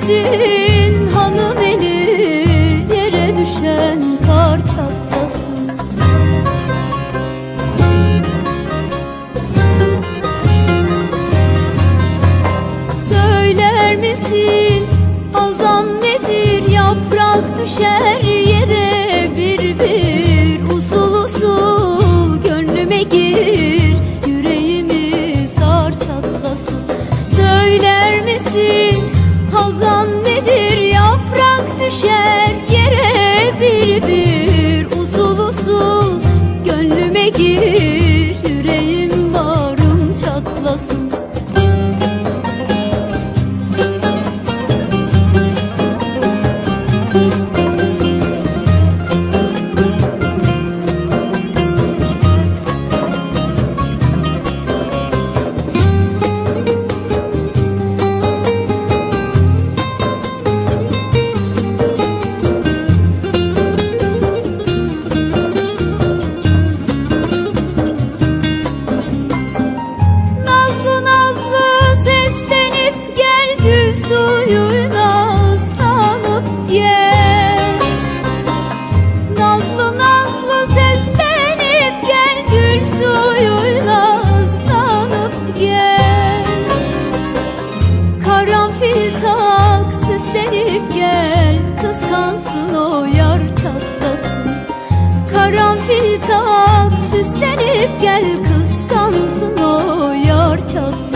Çatlasın hanım eli düşen kar Söyler misin Hazan nedir? Yaprak düşer yere Bir usul usul Gönlüme gir. Yüreğimi sar Söyler misin Hazan nedir? Yaprak düşer yere bir bir usul usul gönlüme gir. fil tak Süslenip gel kıskansın o yar çak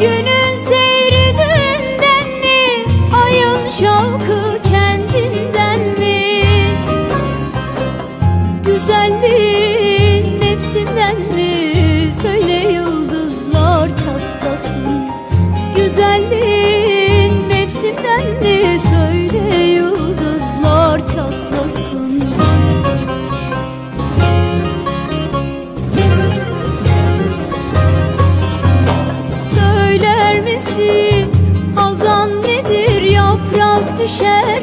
Günün seyrinden mi? Ayın şavkı kendinden mi? Güzelliğin mevsimden mi? Söyle yıldızlar çatlasın. Güzelliğin mevsimden mi? Söyle neresi Hazan nedir? Yaprak düşer